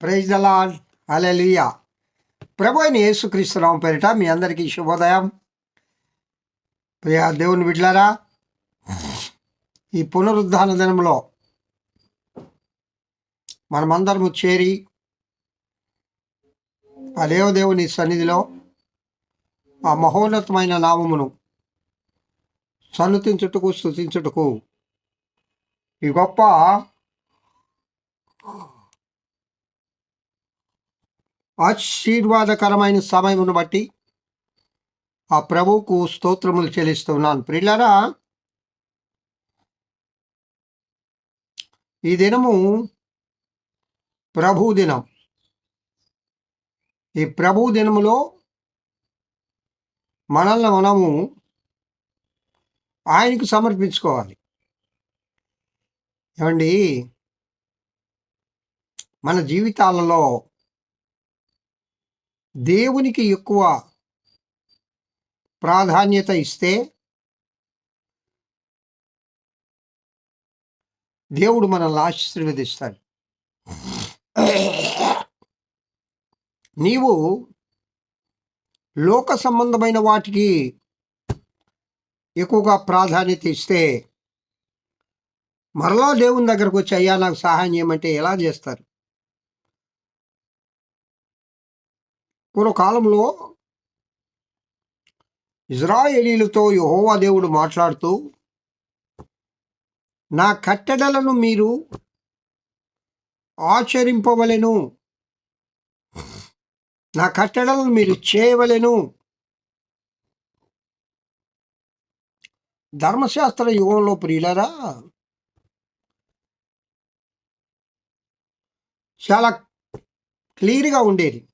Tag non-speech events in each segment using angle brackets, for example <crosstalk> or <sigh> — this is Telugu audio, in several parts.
ప్రైజ్ దలాల్ అలెలుయా ప్రభు అయిన యేసుక్రీస్తునాం పేరిట మీ అందరికీ శుభోదయం. ప్రియ దేవుని బిడ్లారా ఈ పునరుద్ధాన దినంలో మనమందరము చేరి ఆ దేవదేవుని సన్నిధిలో ఆ మహోన్నతమైన నామమును సన్నుతించుటకు స్థుతించుటకు ఈ గొప్ప ఆశీర్వాదకరమైన సమయమును బట్టి ఆ ప్రభువుకు స్తోత్రములు చెల్లిస్తున్నాను. ప్రిల్లరా ఈ దినము ప్రభు దినం. ఈ ప్రభు దినములో మనల్ని మనము ఆయనకు సమర్పించుకోవాలి. ఏమండి మన జీవితాలలో దేవునికి ఎక్కువ ప్రాధాన్యత ఇస్తే దేవుడు మనల్ని ఆశీర్వదిస్తాడు. నీవు లోక సంబంధమైన వాటికి ఎక్కువగా ప్రాధాన్యత ఇస్తే మరలా దేవుని దగ్గరకు వచ్చి అయ్యా నాకు సహాయం చేయమంటే ఎలా చేస్తారు? పూర్వకాలంలో ఇజ్రాయేలీలతో యహోవా దేవుడు మాట్లాడుతూ నా కట్టడలను మీరు ఆచరింపవలెను. నా కట్టడలను మీరు చేయవలెను. ధర్మశాస్త్ర యుగంలో ప్రియులరా చాలా క్లియర్గా ఉండేది.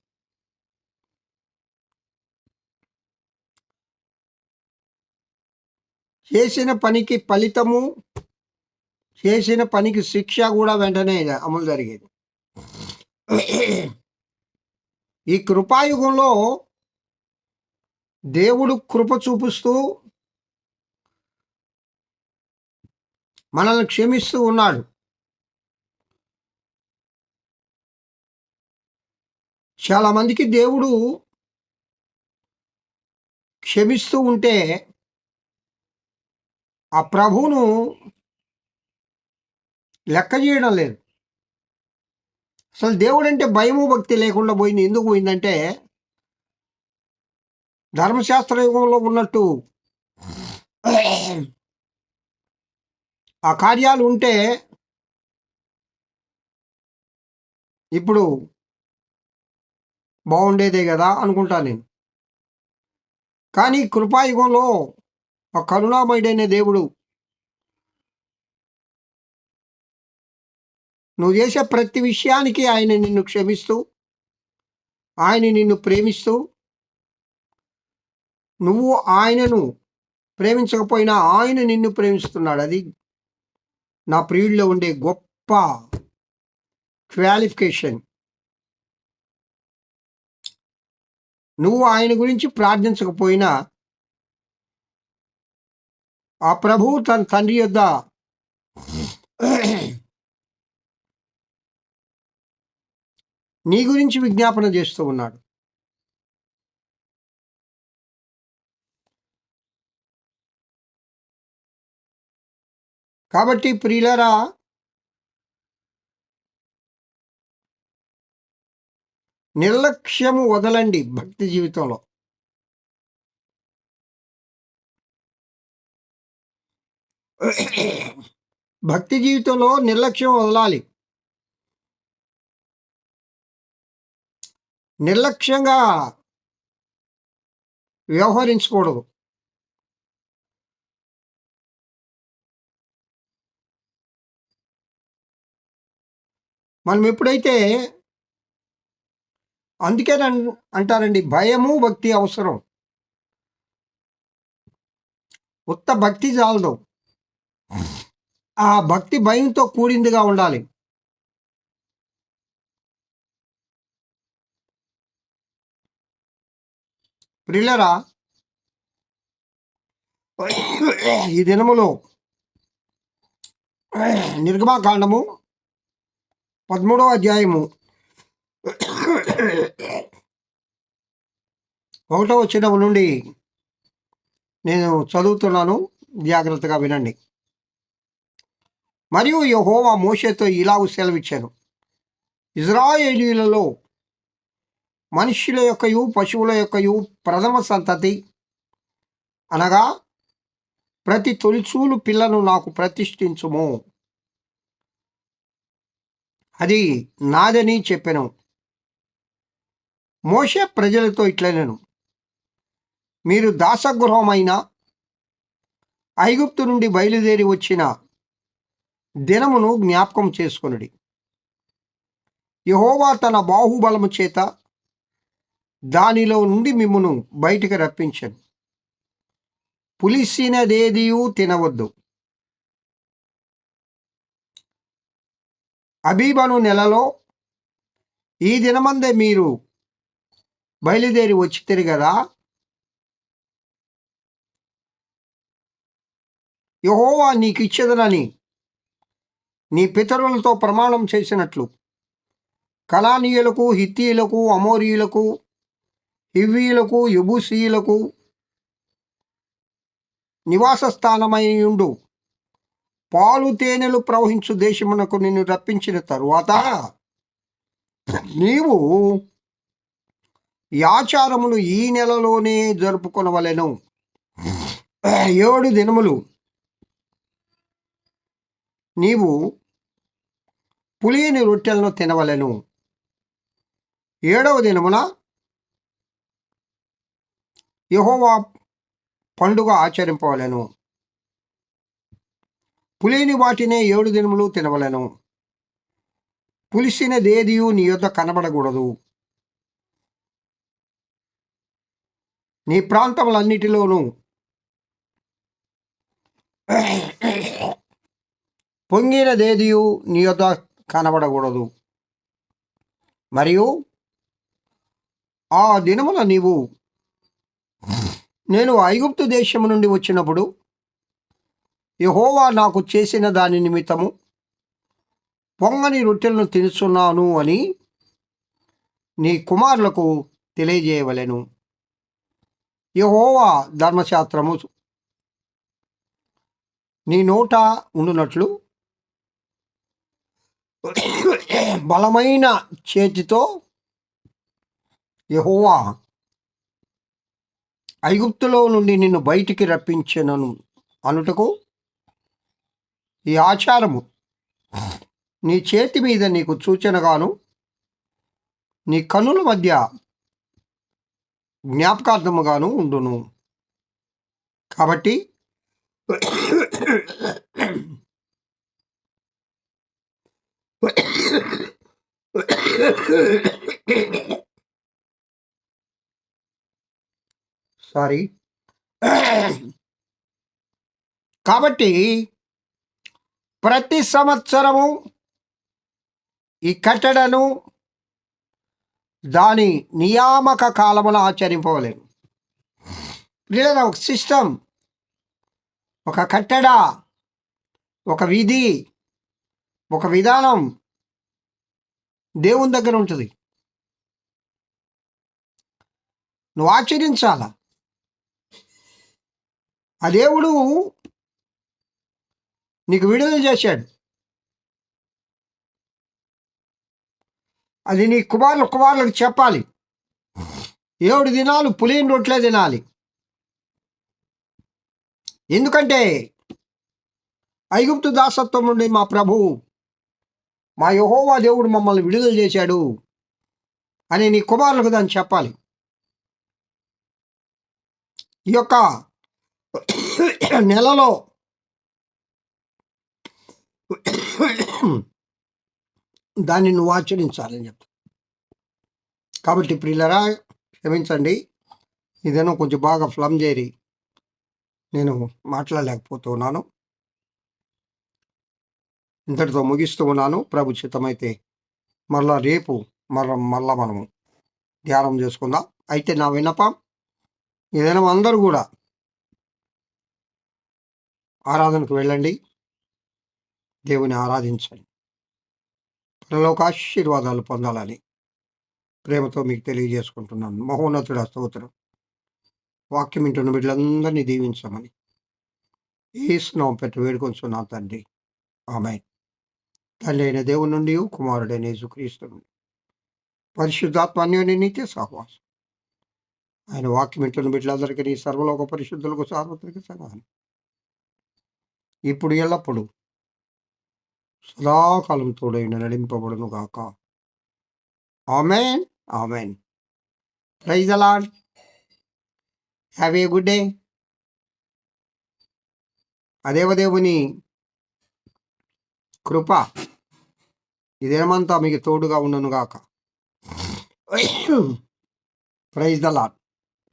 చేసిన పనికి ఫలితము చేసిన పనికి శిక్ష కూడా వెంటనే అమలు జరిగేది. ఈ కృపాయుగంలో దేవుడు కృప చూపిస్తూ మనల్ని క్షమిస్తూ ఉన్నాడు. చాలా మందికి దేవుడు క్షమిస్తూ ఉంటే ఆ ప్రభువును లెక్క చేయడం లేదు. అసలు దేవుడు అంటే భయము భక్తి లేకుండా పోయింది. ఎందుకు పోయిందంటే ధర్మశాస్త్ర యుగంలో ఉన్నట్టు ఆ కార్యాలు ఉంటే ఇప్పుడు బాగుండేదే కదా అనుకుంటా నేను. కానీ కృపాయుగంలో ఆ కరుణామయుడైన దేవుడు నువ్వు చేసే ప్రతి విషయానికి ఆయన నిన్ను క్షమిస్తూ ఆయన నిన్ను ప్రేమిస్తూ నువ్వు ఆయనను ప్రేమించకపోయినా ఆయన నిన్ను ప్రేమిస్తున్నాడు. అది నా ప్రియుల్లో ఉండే గొప్ప క్వాలిఫికేషన్. నువ్వు ఆయన గురించి ప్రార్థించకపోయినా ఆ ప్రభువు తన తండ్రి యొద్ద నీ గురించి విజ్ఞాపన చేస్తూ ఉన్నాడు. కాబట్టి ప్రియులరా నిర్లక్ష్యము వదలండి భక్తి జీవితంలో. భక్తి జీవితంలో నిర్లక్ష్యం వదలాలి. నిర్లక్ష్యంగా వ్యవహరించకూడదు. మనం ఎప్పుడైతే అందుకే అంటారండి భయము భక్తి అవసరం. ఉత్త భక్తి చాలదు. ఆ భక్తి భయంతో కూడిందిగా ఉండాలి. ప్రిల్లరా ఈ దినములో నిర్గమాకాండము పదమూడవ అధ్యాయము ఒకటో వచ్చిన నుండి నేను చదువుతున్నాను. జాగ్రత్తగా వినండి. మరియు యహోవా మోషేతో ఇలాగ సెలవిచ్చాను. ఇజ్రాయేలీలలో మనుష్యుల యొక్కయు పశువుల యొక్కయు ప్రథమ సంతతి. అనగా ప్రతి తొలిచూలు పిల్లను నాకు ప్రతిష్ఠించుము. అది నాదని చెప్పాను. మోషే ప్రజలతో ఇట్లనేను. మీరు దాసగృహమైన ఐగుప్తు నుండి బయలుదేరి వచ్చిన దినమును జ్ఞాపకం చేసుకొనుడి. యహోవా తన బాహుబలము చేత దానిలో నుండి మిమ్మును బయటికి రప్పించను. పులిసినదేదియూ తినవద్దు. అబీబను నెలలో ఈ దినమందే మీరు బయలుదేరి వచ్చి కదా యహోవా నీకు ఇచ్చేదనని నీ పితరులతో ప్రమాణం చేసినట్లు. కళానీయులకు హిత్తీయులకు అమోరీయులకు హివ్వీయులకు యుబుసీయులకు నివాస స్థానమైయుండు పాలు తేనెలు ప్రవహించు దేశమునకు నిన్ను రప్పించిన తరువాత నీవు ఈ ఆచారమును ఈ నెలలోనే జరుపుకొనవలెను. ఏడు దినములు నీవు పులియని రొట్టెలను తినవలెను. ఏడవ దినమున యహోవా పండుగ ఆచరింపవలను. పులిని వాటినే ఏడు దినములు తినవలెను. పులిసిన దేదియు నీ యొద్ద కనబడకూడదు. నీ ప్రాంతములన్నిటిలోనూ పొంగిన దేదియు నీ యొద్ద కనబడకూడదు. మరియు ఆ దినముల నీవు నేను ఐగుప్తు దేశము నుండి వచ్చినప్పుడు యహోవా నాకు చేసిన దాని నిమిత్తము పొంగని రొట్టెలను తినుచున్నాను అని నీ కుమారులకు తెలియజేయవలెను. యహోవా ధర్మశాస్త్రము నీ నోట ఉండునట్లు <coughs> బలమైన చేతితో యహోవా ఐగుప్తులో నుండి నిన్ను బయటికి రప్పించనను అనుటకు ఈ ఆచారము నీ చేతి మీద నీకు సూచనగాను నీ కనుల మధ్య జ్ఞాపకార్థముగాను ఉండును. కాబట్టి సారీ కాబట్టి ప్రతి సంవత్సరము ఈ కట్టడను దాని నియామక కాలమున ఆచరింపవలేము. లేదా ఒక సిస్టమ్ ఒక కట్టడ ఒక విధి ఒక విధానం దేవుని దగ్గర ఉంటుంది. నువ్వు ఆచరించాలా ఆ దేవుడు నీకు విడుదల చేశాడు. అది నీ కుమారులు కుమారులకు చెప్పాలి. ఏడు దినాలు పులిని రొట్లే తినాలి. ఎందుకంటే ఐగుప్తు దాసత్వం నుండి మా ప్రభువు మా యహోవా దేవుడు మమ్మల్ని విడుదల చేశాడు అని నీ కుమారులకు దాన్ని చెప్పాలి. ఈ యొక్క నెలలో దాన్ని నువ్వు ఆచరించాలని చెప్తా కాబట్టి ప్రియులరా క్షమించండి. ఇదేనో కొంచెం బాగా ఫ్లమ్ చేరి నేను మాట్లాడలేకపోతున్నాను. ఇంతటితో ముగిస్తూ ఉన్నాను ప్రభు చిత్తమైతే మరలా రేపు మర మరలా మనము ధ్యానం చేసుకుందాం. అయితే నా విన్నపం ఏదైనా అందరూ కూడా ఆరాధనకు వెళ్ళండి. దేవుని ఆరాధించండి. పరలోక ఆశీర్వాదాలు పొందాలని ప్రేమతో మీకు తెలియజేసుకుంటున్నాను. మహోన్నతుడ స్తోత్రం. వాక్యం వింటున్న బిడ్డలందరినీ దీవించమని ఈ ఏసునామం పెట్టి వేడుకొంచున్నా తండ్రి. ఆమె తల్లి అయిన దేవుని నుండి కుమారుడైన యేసుక్రీస్తు. నుండి పరిశుద్ధాత్మాన్యోని నీతే సహవాసం. ఆయన వాక్యం వింటున్న బిడ్డలందరికీ సర్వలోక పరిశుద్ధులకు సార్వత్రిక సంఘాన్ని ఇప్పుడు ఎల్లప్పుడు సదాకాలం తోడైన నడింపబడును గాక. Amen amen. ప్రైజ్ అలాడ్ హ్యావ్ ఏ గుడ్ డే. అదేవదేవుని కృప. ఇదేమంతా మీకు తోడుగా ఉండను గాక ప్రైజ్ ద లాడ్